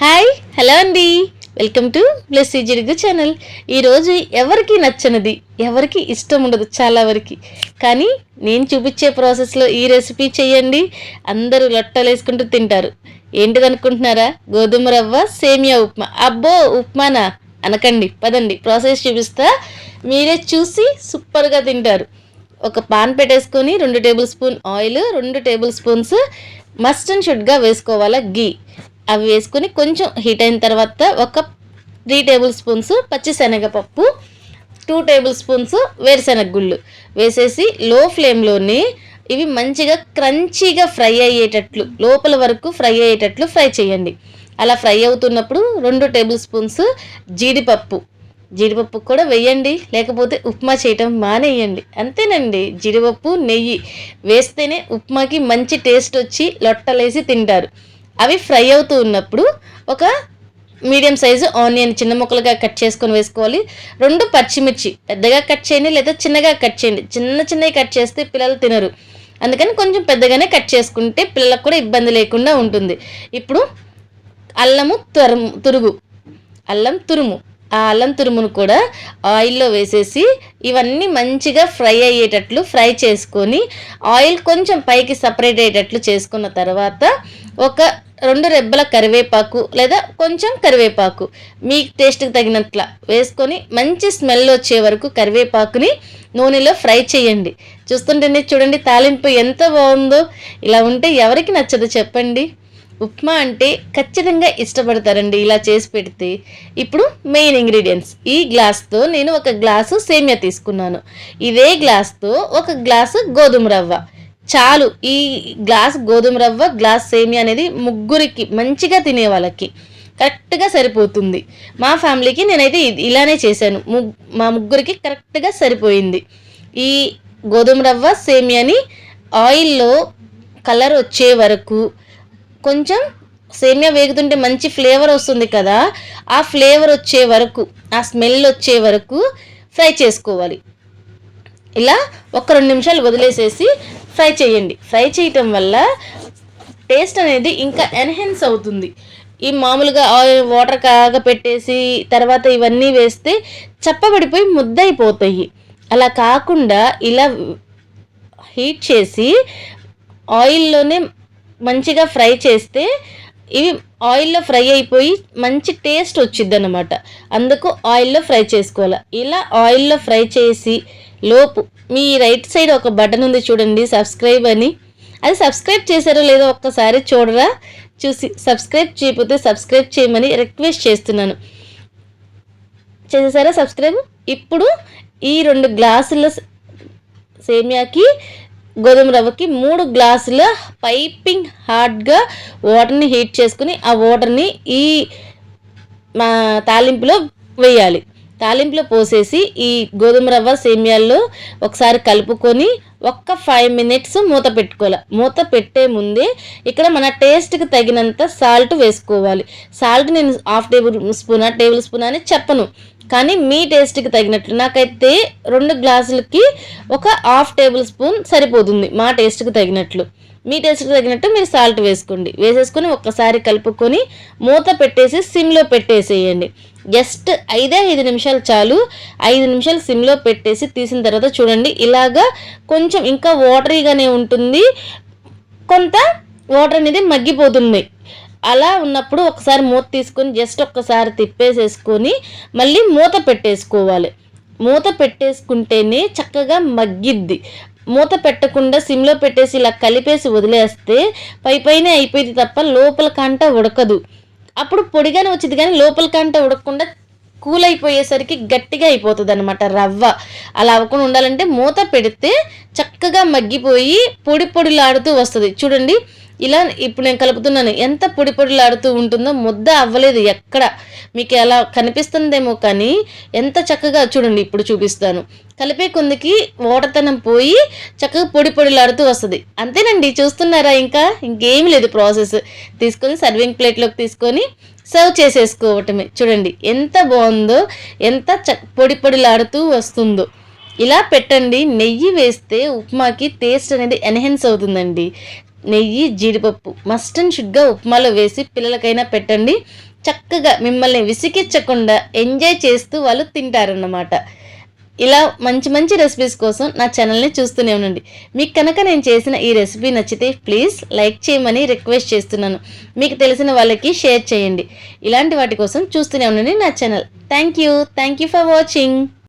Hi hello అండి. Welcome to bless జిడుగు channel ఈరోజు ఎవరికి నచ్చనిది? ఎవరికి ఇష్టం ఉండదు? చాలా వరకు. కానీ నేను చూపించే ప్రాసెస్లో ఈ రెసిపీ చేయండి. అందరూ లొట్టలు వేసుకుంటూ తింటారు. ఏంటిదనుకుంటున్నారా గోధుమ రవ్వ సేమియా ఉప్మా. అబ్బో ఉప్మానా? అనకండి. పదండి. ప్రాసెస్ చూపిస్తా. మీరే చూసి సూపర్గా తింటారు. ఒక పాన్ పెట్టేసుకొని రెండు టేబుల్ స్పూన్ ఆయిల్ రెండు టేబుల్ స్పూన్స్ మస్ట్ అండ్ షుడ్గా వేసుకోవాలా గీ అవి వేసుకొని కొంచెం హీట్ అయిన తర్వాత ఒక త్రీ టేబుల్ స్పూన్స్ పచ్చిశనగపప్పు టూ టేబుల్ స్పూన్స్ వేరుశనగ గుళ్ళు వేసేసి లో ఫ్లేమ్లోనే ఇవి మంచిగా క్రంచీగా ఫ్రై అయ్యేటట్లు లోపల వరకు ఫ్రై అయ్యేటట్లు ఫ్రై చేయండి. అలా ఫ్రై అవుతున్నప్పుడు రెండు టేబుల్ స్పూన్స్ జీడిపప్పు. జీడిపప్పు కూడా వేయండి లేకపోతే ఉప్మా చేయటం మానేయండి. అంతేనండి జీడిపప్పు నెయ్యి వేస్తేనే ఉప్మాకి మంచి టేస్ట్ వచ్చి లొట్టలేసి తింటారు. అవి ఫ్రై అవుతూ ఉన్నప్పుడు ఒక మీడియం సైజు ఆనియన్ చిన్న ముక్కలుగా కట్ చేసుకొని వేసుకోవాలి. రెండు పచ్చిమిర్చి పెద్దగా కట్ చేయండి లేదా చిన్నగా కట్ చేయండి. చిన్న చిన్నవి కట్ చేస్తే పిల్లలు తినరు. అందుకని కొంచెం పెద్దగానే కట్ చేసుకుంటే పిల్లలకు కూడా ఇబ్బంది లేకుండా ఉంటుంది. ఇప్పుడు అల్లము తురుము తురుగు. అల్లం తురుము. ఆ అల్లం తురుమును కూడా ఆయిల్లో వేసేసి ఇవన్నీ మంచిగా ఫ్రై అయ్యేటట్లు ఫ్రై చేసుకొని ఆయిల్ కొంచెం పైకి సపరేట్ అయ్యేటట్లు చేసుకున్న తర్వాత ఒక రెండు రెబ్బల కరివేపాకు లేదా కొంచెం కరివేపాకు మీ టేస్ట్కి తగినట్ల వేసుకొని మంచి స్మెల్ వచ్చే వరకు కరివేపాకుని నూనెలో ఫ్రై చేయండి. చూస్తుంటేనే చూడండి తాలింపు ఎంత బాగుందో. ఇలా ఉంటే ఎవరికి నచ్చదు చెప్పండి. ఉప్మా అంటే ఖచ్చితంగా ఇష్టపడతారండి ఇలా చేసి పెడితే. ఇప్పుడు మెయిన్ ఇంగ్రీడియంట్స్ ఈ గ్లాస్తో నేను ఒక గ్లాసు సేమియా తీసుకున్నాను. ఇదే గ్లాస్తో ఒక గ్లాసు గోధుమ రవ్వ. చాలు ఈ గ్లాస్ గోధుమ రవ్వ గ్లాస్ సేమియా అనేది ముగ్గురికి మంచిగా తినే వాళ్ళకి కరెక్ట్గా సరిపోతుంది. మా ఫ్యామిలీకి నేనైతే ఇలానే చేశాను. మా ముగ్గురికి కరెక్ట్గా సరిపోయింది. ఈ గోధుమ రవ్వ సేమియాని ఆయిల్లో కలర్ వచ్చే వరకు కొంచెం సేమియా వేగుతుంటే మంచి ఫ్లేవర్ వస్తుంది కదా ఆ ఫ్లేవర్ వచ్చే వరకు ఆ స్మెల్ వచ్చే వరకు ఫ్రై చేసుకోవాలి. ఇలా ఒక రెండు నిమిషాలు వదిలేసేసి ఫ్రై చేయండి. ఫ్రై చేయటం వల్ల టేస్ట్ అనేది ఇంకా ఎన్హెన్స్ అవుతుంది. ఈ మామూలుగా ఆయిల్ వాటర్ కాగా పెట్టేసి తర్వాత ఇవన్నీ వేస్తే చప్పబడిపోయి ముద్దయిపోతాయి. అలా కాకుండా ఇలా హీట్ చేసి ఆయిల్లోనే మంచిగా ఫ్రై చేస్తే ఇవి ఆయిల్లో ఫ్రై అయిపోయి మంచి టేస్ట్ వచ్చిద్ది అనమాట అందుకు ఆయిల్లో ఫ్రై చేసుకోవాలి. ఇలా ఆయిల్లో ఫ్రై చేసి లోపు మీ రైట్ సైడ్ ఒక బటన్ ఉంది చూడండి సబ్స్క్రైబ్ అని. అది సబ్స్క్రైబ్ చేశారో లేదో ఒక్కసారి చూడరా. చూసి సబ్స్క్రైబ్ చేయకపోతే సబ్స్క్రైబ్ చేయమని రిక్వెస్ట్ చేస్తున్నాను. చేసేసారా సబ్స్క్రైబ్? ఇప్పుడు ఈ రెండు గ్లాసుల సేమియాకి గోధుమ రవ్వకి మూడు గ్లాసుల పైపింగ్ హార్డ్గా వాటర్ని హీట్ చేసుకుని ఆ వాటర్ని ఈ మా తాలింపులో వేయాలి. తాలింపులో పోసేసి ఈ గోధుమ రవ్వ సేమియాల్లో ఒకసారి కలుపుకొని ఒక్క ఫైవ్ మినిట్స్ మూత పెట్టుకోవాలి. మూత పెట్టే ముందే ఇక్కడ మన టేస్ట్కి తగినంత సాల్ట్ వేసుకోవాలి. సాల్ట్ నేను half tablespoon tablespoon అని చెప్పను. కానీ మీ టేస్ట్కి తగినట్లు నాకైతే రెండు గ్లాసులకి ఒక హాఫ్ టేబుల్ స్పూన్ సరిపోతుంది మా టేస్ట్కి తగినట్లు. మీ టేస్ట్కి తగినట్టు మీరు సాల్ట్ వేసుకోండి. వేసేసుకొని ఒక్కసారి కలుపుకొని మూత పెట్టేసి సిమ్లో పెట్టేసేయండి. జస్ట్ ఐదే ఐదు నిమిషాలు చాలు. ఐదు నిమిషాలు సిమ్లో పెట్టేసి తీసిన తర్వాత చూడండి. ఇలాగా కొంచెం ఇంకా వాటరీగానే ఉంటుంది. కొంత వాటర్ అనేది మగ్గిపోతుంది. అలా ఉన్నప్పుడు ఒకసారి మూత తీసుకొని జస్ట్ ఒక్కసారి తిప్పేసేసుకొని మళ్ళీ మూత పెట్టేసుకోవాలి. మూత పెట్టేసుకుంటేనే చక్కగా మగ్గిద్ది. మూత పెట్టకుండా సిమ్లో పెట్టేసి ఇలా కలిపేసి వదిలేస్తే పై పైన అయిపోయింది తప్ప లోపల కంట ఉడకదు. అప్పుడు పొడిగానే వచ్చింది కానీ లోపల కంట ఉడకకుండా కూల్ అయిపోయేసరికి గట్టిగా అయిపోతుంది అనమాట రవ్వ. అలా అవ్వకుండా ఉండాలంటే మూత పెడితే చక్కగా మగ్గిపోయి పొడి పొడిలాడుతూ వస్తుంది. చూడండి ఇలా ఇప్పుడు నేను కలుపుతున్నాను. ఎంత పొడి పొడిలాడుతూ ఉంటుందో ముద్ద అవ్వలేదు ఎక్కడ. మీకు ఎలా కనిపిస్తుందేమో కానీ ఎంత చక్కగా చూడండి ఇప్పుడు చూపిస్తాను. కలిపే కొందికి ఓటతనం పోయి చక్కగా పొడి పొడిలాడుతూ వస్తుంది. అంతేనండి చూస్తున్నారా ఇంకా? ఇంకేం లేదు ప్రాసెస్. తీసుకొని సర్వింగ్ ప్లేట్లోకి తీసుకొని సర్వ్ చేసేసుకోవటమే. చూడండి ఎంత బాగుందో ఎంత చ పొడి పొడిలాడుతూ వస్తుందో. ఇలా పెట్టండి నెయ్యి వేస్తే ఉప్మాకి టేస్ట్ అనేది ఎన్హెన్స్ అవుతుందండి. నెయ్యి జీడిపప్పు మస్ట్ అండ్ షుడ్గా ఉప్మాలో వేసి పిల్లలకైనా పెట్టండి. చక్కగా మిమ్మల్ని విసిగించకుండా ఎంజాయ్ చేస్తూ వాళ్ళు తింటారన్నమాట. ఇలా మంచి మంచి రెసిపీస్ కోసం నా ఛానల్ని చూస్తూనే ఉండండి. మీకు కనుక నేను చేసిన ఈ రెసిపీ నచ్చితే ప్లీజ్ లైక్ చేయమని రిక్వెస్ట్ చేస్తున్నాను. మీకు తెలిసిన వాళ్ళకి షేర్ చేయండి. ఇలాంటి వాటి కోసం చూస్తూనే ఉండండి నా channel thank you thank you for watching